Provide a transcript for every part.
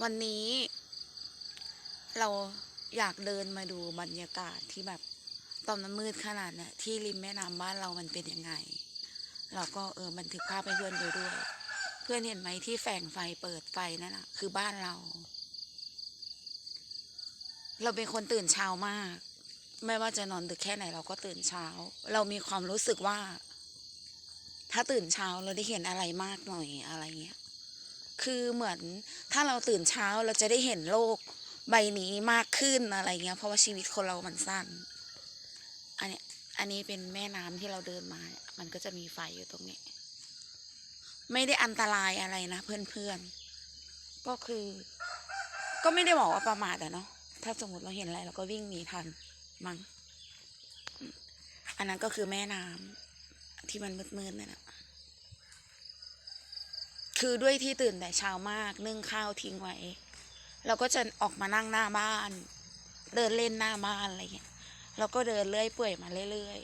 วันนี้เราอยากเดินมาดูบรรยากาศที่แบบตอนมันมืดขนาดเนี้ยที่ริมแม่น้ำบ้านเรามันเป็นยังไง เราก็เออบันทึกภาพให้เพื่อนดูด้วย เพื่อนเห็นไหมที่แฝงไฟเปิดไฟนั่นน่ะคือบ้านเรา เราเป็นคนตื่นเช้ามาก ไม่ว่าจะนอนดึกแค่ไหนเราก็ตื่นเช้า เรามีความรู้สึกว่า ถ้าตื่นเช้าเราได้เห็นอะไรมากหน่อยอะไรเงี้ย คือเหมือนถ้าเราตื่นเช้าเราจะได้เห็นโลกใบนี้มากขึ้นอะไรเงี้ย เพราะว่าชีวิตคนเรามันสั้น อันนี้อันนี้เป็นแม่น้ำที่เราเดินมา มันก็จะมีไฟอยู่ตรงนี้ ไม่ได้อันตรายอะไรนะเพื่อนๆ ก็คือ ก็ไม่ได้บอกว่าประมาทอะเนาะ ถ้าสมมติเราเห็นอะไรเราก็วิ่งหนีทันมั้ง อันนั้นก็คือแม่น้ำที่มันมืดๆนั่นแหละ คือด้วยที่ตื่นแต่เช้ามากนึ่งข้าวทิ้งไว้ เราก็จะออกมานั่งหน้าบ้าน เดินเล่นหน้าบ้านอะไรเงี้ยเราก็เดินเลื่อยเปื่อยมาเรื่อย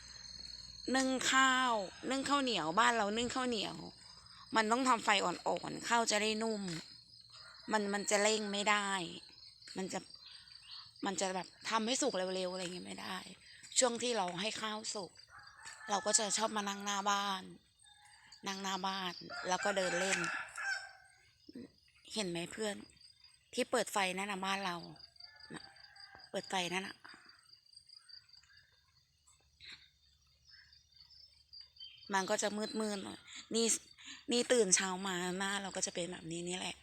ๆนึ่งข้าวนึ่งข้าวเหนียวบ้านเรานึ่งข้าวเหนียว มันต้องทำไฟอ่อนๆข้าวจะได้นุ่ม มันมันจะเร่งไม่ได้ มันจะมันจะแบบทำให้สุกเร็วๆอะไรเงี้ยไม่ได้ ช่วงที่เราให้ข้าวสุกเราก็จะชอบมานั่งหน้าบ้าน นั่งหน้าบ้านแล้วก็เดินเล่น เห็นไหมเพื่อน ที่เปิดไฟนั่นนะบ้านเรานะเปิดไฟนั่นน่ะมันก็จะมืดมืดหน่อยนี่นี่ตื่นเช้ามาหน้าเราก็จะเป็นแบบนี้นี่แหละ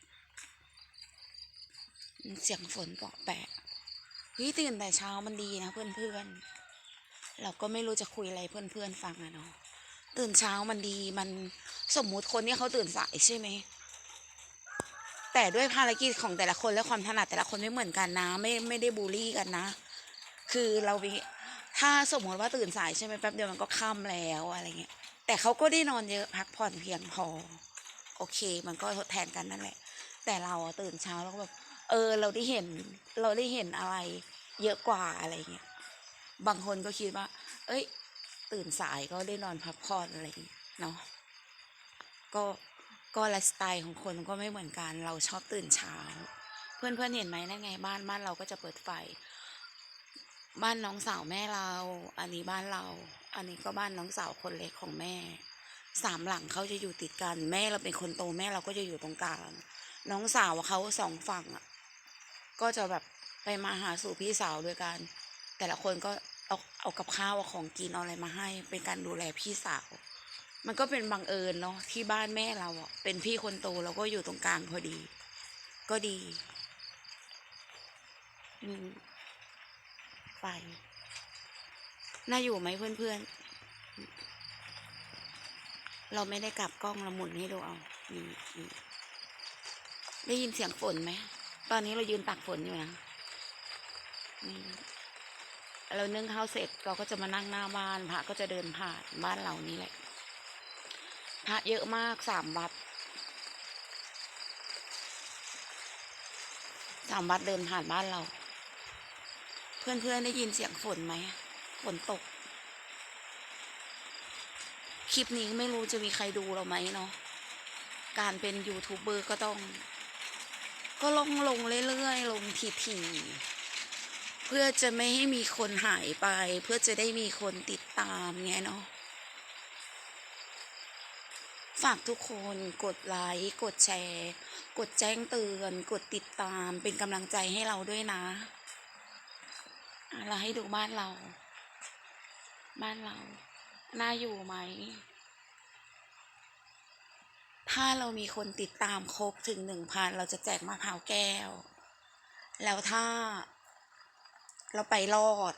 เสียงฝนเปาะแปะเฮ้ยตื่นแต่เช้ามันดีนะเพื่อนๆเราก็ไม่รู้จะคุยอะไรเพื่อนๆฟังอะเนาะ ตื่นเช้ามันดีมันสมมุติคนที่เขาตื่นสายใช่ไหมแต่ด้วยภารกิจของแต่ละคนและความถนัดแต่ละคนไม่เหมือนกันนะ ไม่ไม่ได้บูลลี่กันนะ คือเราถ้าสมมติว่าตื่นสายใช่ไหมแป๊บเดียวมันก็ค่ำแล้วอะไรเงี้ยแต่เขาก็ได้นอนเยอะพักผ่อนเพียงพอ โอเค มันก็ทดแทนกันนั่นแหละ แต่เราตื่นเช้าแล้วก็แบบเออเราได้เห็นเราได้เห็นอะไร เยอะกว่าอะไรเงี้ยบางคนก็คิดว่า เอ้ย ตื่นสายก็ได้นอนพักผ่อนอะไรเนาะก็ก็ไลฟ์สไตล์ของคนก็ไม่เหมือนกันเราชอบตื่นเช้า เพื่อนเพื่อนเห็นไหมนั่นไงบ้านบ้านเราก็จะเปิดไฟ บ้านน้องสาวแม่เรา อันนี้บ้านเรา อันนี้ก็บ้านน้องสาวคนเล็กของแม่สามหลังเขาจะอยู่ติดกันแม่เราเป็นคนโตแม่เราก็จะอยู่ตรงกลางน้องสาวเขาสองฝั่งอะก็จะแบบไปมาหาสู่พี่สาวด้วยกัน แต่ละคนก็ เอาเอากับข้าวเอาของกินเอาอะไรมาให้ เป็นการดูแลพี่สาว มันก็เป็นบังเอิญเนาะที่บ้านแม่เราอะ เป็นพี่คนโตเราก็อยู่ตรงกลางพอดี ก็ดี อืมไปน่าอยู่ไหมเพื่อนๆ เราไม่ได้กลับกล้องเราหมุนให้ดูเอานี่นี่ได้ยินเสียงฝนไหม ตอนนี้เรายืนตักฝนอยู่นะนี่ เรานึ่งข้าวเสร็จเราก็จะมานั่งหน้าบ้านพระก็จะเดินผ่านบ้านเรานี่แหละ พระเยอะมากสามวัดสามวัดเดินผ่านบ้านเรา เพื่อนๆได้ยินเสียงฝนไหมฝนตก คลิปนี้ไม่รู้จะมีใครดูเราไหมเนาะการเป็นยูทูบเบอร์ก็ต้อง ก็ลงลงเรื่อยๆลงถี่ๆ พื่อจะไม่ให้มีคนหายไป เพื่อจะได้มีคนติดตามไงเนาะฝากทุกคนกดไลค์กดแชร์ กดแจ้งเตือน กดติดตามเป็นกำลังใจให้เราด้วยนะอะเราให้ดูบ้านเรา บ้านเรา น่าอยู่ไหม ถ้าเรามีคนติดตามครบถึงหนึ่งพันเราจะแจกมะพร้าวแก้ว แล้วถ้า เราไปรอด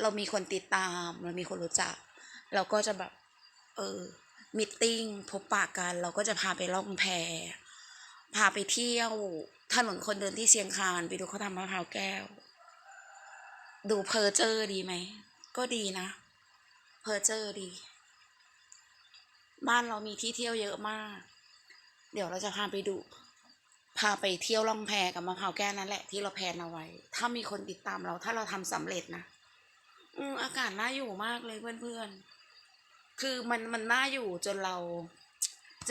เรามีคนติดตาม เรามีคนรู้จัก เราก็จะแบบ เออมิทติ้งพบปะกัน เราก็จะพาไปล่องแพพาไปเที่ยวถนนคนเดินที่เชียงคานไปดูเขาทำมะพร้าวแก้ว ดูเพอร์เจอร์ดีไหม ก็ดีนะ เพอร์เจอร์ดี บ้านเรามีที่เที่ยวเยอะมาก เดี๋ยวเราจะพาไปดู พาไปเที่ยวล่องแพกับมะพร้าวแก้วนั่นแหละที่เราแพนเอาไว้ ถ้ามีคนติดตามเรา ถ้าเราทำสำเร็จนะอืออากาศน่าอยู่มากเลยเพื่อนๆคือมันมันน่าอยู่จนเรา